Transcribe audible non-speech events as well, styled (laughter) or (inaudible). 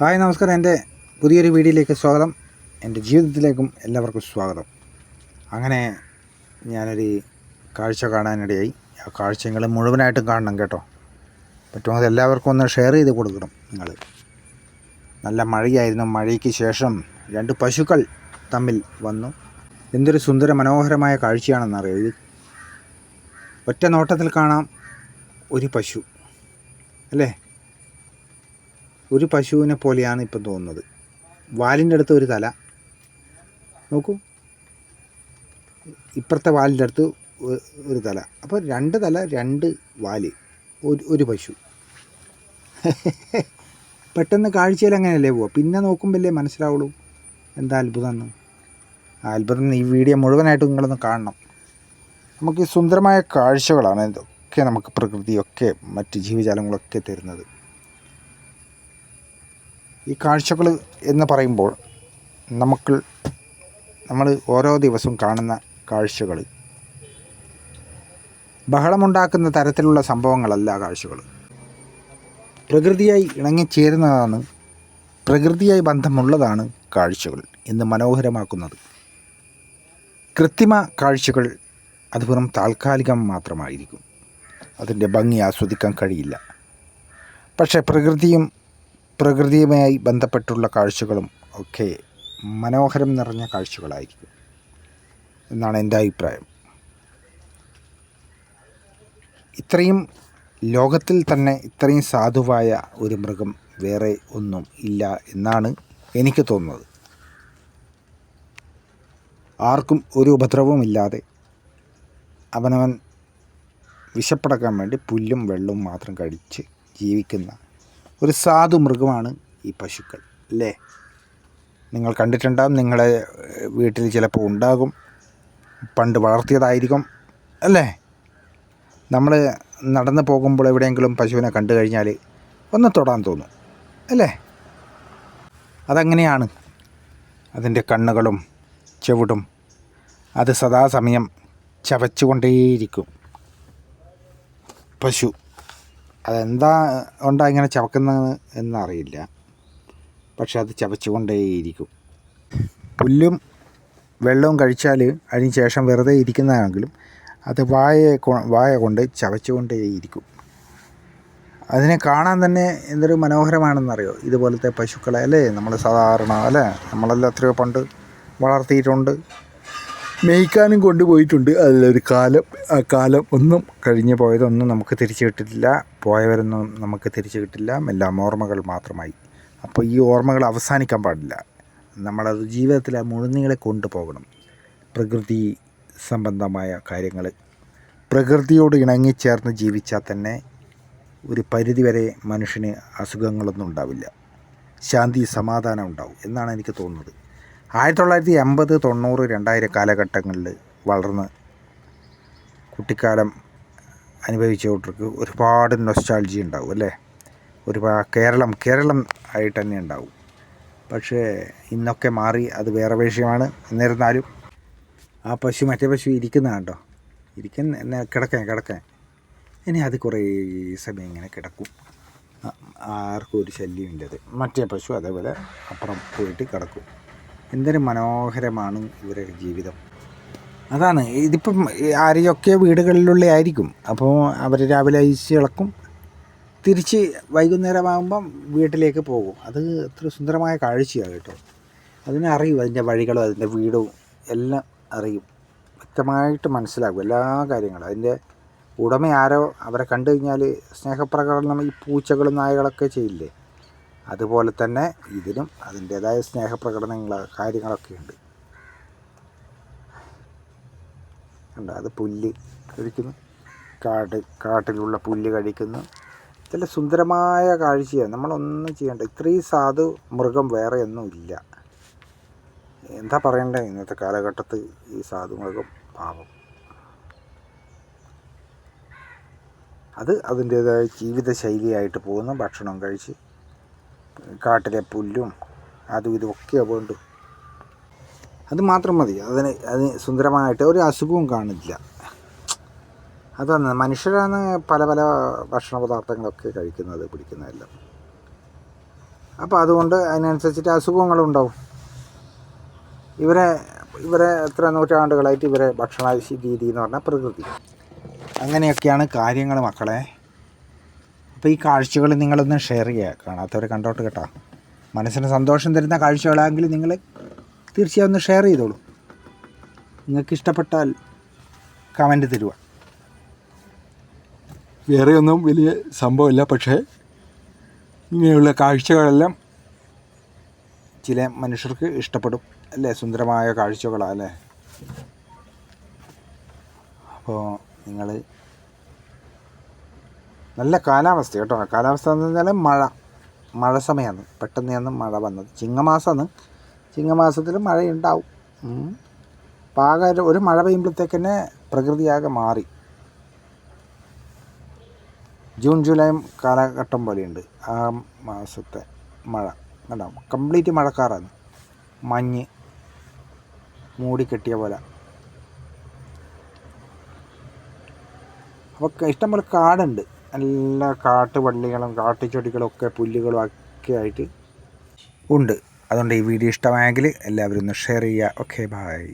Hi നമസ്കാരം. എന്റെ പുതിയൊരു വീഡിയോയിലേക്ക് സ്വാഗതം. എന്റെ ജീവിതത്തിലേക്കും എല്ലാവർക്കും സ്വാഗതം. അങ്ങനെ ഞാനൊരു കാഴ്ച കാണാനിടയായി. ആ കാഴ്ച നിങ്ങൾ മുഴുവനായിട്ടും കാണണം കേട്ടോ. പറ്റുമെങ്കിൽ എല്ലാവർക്കും ഒന്ന് ഷെയർ ചെയ്ത് കൊടുക്കണം നിങ്ങൾ നല്ല മഴയായിരുന്നു. മഴയ്ക്ക് ശേഷം രണ്ട് പശുക്കൾ തമ്മിൽ വന്നു. എന്തൊരു സുന്ദര മനോഹരമായ കാഴ്ചയാണെന്നറിയോ ഇത്? ഒറ്റ നോട്ടത്തിൽ കാണാം ഒരു പശു. അല്ലേ? ഒരു പശുവിനെ പോലെയാണ് ഇപ്പം തോന്നുന്നത്. വാലിന്റെ അടുത്ത് ഒരു തല. നോക്കൂ. ഇപ്പുറത്തെ വാലിന്റെ അടുത്ത് ഒരു തല. അപ്പോൾ രണ്ട് തല രണ്ട് വാൽ. ഒരു ഒരു പശു. (laughs) പെട്ടെന്ന് കാഴ്ചയിൽ അങ്ങനെയല്ലേ പോവുക? പിന്നെ നോക്കുമ്പോഴല്ലേ മനസ്സിലാവുള്ളൂ. എന്താ അത്ഭുതമെന്ന്. ആ അത്ഭുതം ഈ വീഡിയോ മുഴുവനായിട്ട് നിങ്ങളൊന്ന് കാണണം. നമുക്ക് ഈ സുന്ദരമായ കാഴ്ചകളാണ് ഇതൊക്കെ നമുക്ക് പ്രകൃതിയൊക്കെ മറ്റ് ജീവജാലങ്ങളൊക്കെ തരുന്നത്. ഈ കാഴ്ചകൾ എന്ന് പറയുമ്പോൾ നമുക്ക് നമ്മൾ ഓരോ ദിവസവും കാണുന്ന കാഴ്ചകൾ. ബഹളമുണ്ടാക്കുന്ന തരത്തിലുള്ള സംഭവങ്ങളല്ല കാഴ്ചകൾ. പ്രകൃതിയായി ഇണങ്ങിച്ചേരുന്നതാണ് പ്രകൃതിയായി ബന്ധമുള്ളതാണ് കാഴ്ചകൾ എന്ന് മനോഹരമാക്കുന്നത്. കൃത്രിമ കാഴ്ചകൾ അത് വെറും താൽക്കാലികം മാത്രമായിരിക്കും. അതിന്റെ ഭംഗി ആസ്വദിക്കാൻ കഴിയില്ല. പക്ഷേ പ്രകൃതിയും പ്രകൃതിയുമായി ബന്ധപ്പെട്ടുള്ള കാഴ്ചകളും ഒക്കെ മനോഹരം നിറഞ്ഞ കാഴ്ചകളായിരിക്കും എന്നാണ് എന്റെ അഭിപ്രായം. ഇത്രയും ലോകത്തിൽ തന്നെ ഇത്രയും സാധുവായ ഒരു മൃഗം വേറെ ഒന്നും ഇല്ല എന്നാണ് എനിക്ക് തോന്നുന്നത്. ആർക്കും ഒരു ഉപദ്രവവുമില്ലാതെ അവനവൻ വിശപ്പടക്കാൻ വേണ്ടി പുല്ലും വെള്ളവും മാത്രം കഴിച്ച് ജീവിക്കുന്ന ഒരു സാധു മൃഗമാണ് ഈ പശുക്കൾ അല്ലേ? നിങ്ങൾ കണ്ടിട്ടുണ്ടാകും നിങ്ങളെ വീട്ടിൽ ചിലപ്പോൾ ഉണ്ടാകും പണ്ട് വളർത്തിയതായിരിക്കും അല്ലേ? നമ്മൾ നടന്നു പോകുമ്പോൾ എവിടെയെങ്കിലും പശുവിനെ കണ്ടു കഴിഞ്ഞാൽ ഒന്ന് തൊടാൻ തോന്നും അല്ലേ? അതങ്ങനെയാണ്. അതിന്റെ കണ്ണുകളും ചെവിടും അത് സദാസമയം ചവച്ചുകൊണ്ടേയിരിക്കും പശു. അതെന്താ കൊണ്ടാ ഇങ്ങനെ ചവക്കുന്നത് എന്നറിയില്ല. പക്ഷെ അത് ചവച്ചുകൊണ്ടേയിരിക്കും. പുല്ലും വെള്ളവും കഴിച്ചാൽ അതിന് ശേഷം വെറുതെ ഇരിക്കുന്നതാണെങ്കിലും അത് വായ വായ കൊണ്ട് ചവച്ചുകൊണ്ടേയിരിക്കും. അതിനെ കാണാൻ തന്നെ എന്തൊരു മനോഹരമാണെന്നറിയോ? ഇതുപോലത്തെ പശുക്കളെ അല്ലേ? നമ്മൾ സാധാരണ അല്ലേ? നമ്മളെല്ലാം എത്രയോ പണ്ട് വളർത്തിയിട്ടുണ്ട്. മേയ്ക്കാനും കൊണ്ടുപോയിട്ടുണ്ട്. അതിലൊരു കാലം ആ കാലം ഒന്നും കഴിഞ്ഞു പോയതൊന്നും നമുക്ക് തിരിച്ചു കിട്ടില്ല പോയവരൊന്നും നമുക്ക് തിരിച്ചു കിട്ടില്ല എല്ലാം ഓർമ്മകൾ മാത്രമായി. അപ്പോൾ ഈ ഓർമ്മകൾ അവസാനിക്കാൻ പാടില്ല. നമ്മളത് ജീവിതത്തിൽ ആ മുഴുനീളെ കൊണ്ടുപോകണം. പ്രകൃതി സംബന്ധമായ കാര്യങ്ങൾ. പ്രകൃതിയോട് ഇണങ്ങിച്ചേർന്ന് ജീവിച്ചാൽ തന്നെ ഒരു പരിധിവരെ മനുഷ്യന് അസുഖങ്ങളൊന്നും ഉണ്ടാവില്ല. ശാന്തി സമാധാനം ഉണ്ടാവും എന്നാണ് എനിക്ക് തോന്നുന്നത്. ആയിരത്തി തൊള്ളായിരത്തി എൺപത് തൊണ്ണൂറ് രണ്ടായിരം കാലഘട്ടങ്ങളിൽ വളർന്ന് കുട്ടിക്കാലം അനുഭവിച്ചവർക്ക് ഒരുപാട് നൊസ്റ്റാൾജി ഉണ്ടാവും അല്ലേ? ഒരുപാട് കേരളം കേരളം ആയിട്ട് തന്നെ ഉണ്ടാവും. പക്ഷേ ഇന്നൊക്കെ മാറി അത് വേറെ വിഷയമാണ്. എന്നിരുന്നാലും ആ പശു മറ്റേ പശു ഇരിക്കുന്ന കണ്ടോ? ഇരിക്കുന്ന കിടക്കാൻ കിടക്കാൻ. ഇനി അത് കുറേ സമയം ഇങ്ങനെ കിടക്കും. ആർക്കും ഒരു ശല്യമില്ലത് മറ്റേ പശു അതേപോലെ അപ്പുറം പോയിട്ട് കിടക്കും. എന്തൊരു മനോഹരമാണ് ഇവരുടെ ജീവിതം. അതാണ് ഇതിപ്പം ആരെയൊക്കെ വീടുകളിലുള്ള ആയിരിക്കും. അപ്പോൾ അവർ രാവിലെ അയച്ച് ഇളക്കും തിരിച്ച് വൈകുന്നേരമാകുമ്പം വീട്ടിലേക്ക് പോകും. അത് അത്ര സുന്ദരമായ കാഴ്ചയാണ് കേട്ടോ. അതിനെ അറിയും അതിന്റെ വഴികളും അതിന്റെ വീടും എല്ലാം അറിയും. വ്യക്തമായിട്ട് മനസ്സിലാകും എല്ലാ കാര്യങ്ങളും. അതിന്റെ ഉടമ ആരോ അവരെ കണ്ടു കഴിഞ്ഞാൽ സ്നേഹപ്രകടനം ഈ പൂച്ചകളും നായകളൊക്കെ ചെയ്യില്ലേ? അതുപോലെ തന്നെ ഇതിനും അതിന്റേതായ സ്നേഹപ്രകടനങ്ങൾ കാര്യങ്ങളൊക്കെ ഉണ്ട് അത് പുല്ല് കഴിക്കുന്നു. കാട് കാട്ടിലുള്ള പുല്ല് കഴിക്കുന്നു. ചില സുന്ദരമായ കാഴ്ചയാണ് നമ്മളൊന്നും ചെയ്യണ്ട. ഇത്രയും സാധു മൃഗം വേറെ ഒന്നും ഇല്ല. എന്താ പറയണ്ടേ? ഇന്നത്തെ കാലഘട്ടത്തിൽ ഈ സാധു മൃഗം പാവം. അത് അതിന്റേതായ ജീവിതശൈലിയായിട്ട് പോകുന്നു. ഭക്ഷണം കഴിച്ച് കാട്ടിലെ പുല്ലും അതും ഇതുമൊക്കെ വേണ്ടു അത് മാത്രം മതി. അതിന് അത് സുന്ദരമായിട്ട് ഒരു അസുഖവും കാണില്ല. അതാണ് മനുഷ്യരാണ് പല പല ഭക്ഷണ പദാർത്ഥങ്ങളൊക്കെ കഴിക്കുന്നത് പിടിക്കുന്നതെല്ലാം. അപ്പോൾ അതുകൊണ്ട് അതിനനുസരിച്ചിട്ട് അസുഖങ്ങളും ഉണ്ടാവും. ഇവരെ ഇവരെ എത്ര നൂറ്റാണ്ടുകളായിട്ട് ഇവരെ ഭക്ഷണ രീതി എന്ന് പറഞ്ഞാൽ പ്രകൃതി. അങ്ങനെയൊക്കെയാണ് കാര്യങ്ങൾ മക്കളെ. അപ്പോൾ ഈ കാഴ്ചകൾ നിങ്ങളൊന്ന് ഷെയർ ചെയ്യുക. കാണാത്തവരെ കണ്ടോട്ട് കേട്ടോ. മനസ്സിന് സന്തോഷം തരുന്ന കാഴ്ചകളാണെങ്കിൽ നിങ്ങൾ തീർച്ചയായും ഒന്ന് ഷെയർ ചെയ്തോളൂ. നിങ്ങൾക്ക് ഇഷ്ടപ്പെട്ടാൽ കമന്റ് തരുക. വേറെ ഒന്നും വലിയ സംഭവമില്ല. പക്ഷേ ഇങ്ങനെയുള്ള കാഴ്ചകളെല്ലാം ചില മനുഷ്യർക്ക് ഇഷ്ടപ്പെടും. അല്ലേ? സുന്ദരമായ കാഴ്ചകളാണ് അല്ലേ? അപ്പോൾ നിങ്ങൾ നല്ല കാലാവസ്ഥ കേട്ടോ. കാലാവസ്ഥ എന്ന് പറഞ്ഞാൽ മഴ. മഴ സമയമാണ് പെട്ടെന്ന് മഴ വന്നത്. ചിങ്ങമാസമാണ്. ചിങ്ങമാസത്തിൽ മഴയുണ്ടാവും. പാക ഒരു മഴ പെയ്യുമ്പോഴത്തേക്ക് തന്നെ പ്രകൃതിയാകെ മാറി. ജൂൺ ജൂലൈ കാലഘട്ടം പോലെയുണ്ട്. ആ മാസത്തെ മഴ. കണ്ടോ? കംപ്ലീറ്റ് മഴക്കാറാണ്. മഞ്ഞ് മൂടിക്കെട്ടിയ പോലെ. അപ്പോൾ ഇഷ്ടംപോലെ കാടുണ്ട്. നല്ല കാട്ടുപള്ളികളും കാട്ടുചെടികളും ഒക്കെ പുല്ലുകളും ഒക്കെ ആയിട്ട് ഉണ്ട്. അതുകൊണ്ട് ഈ വീഡിയോ ഇഷ്ടമായെങ്കിൽ എല്ലാവരും ഒന്ന് ഷെയർ ചെയ്യുക. Okay bye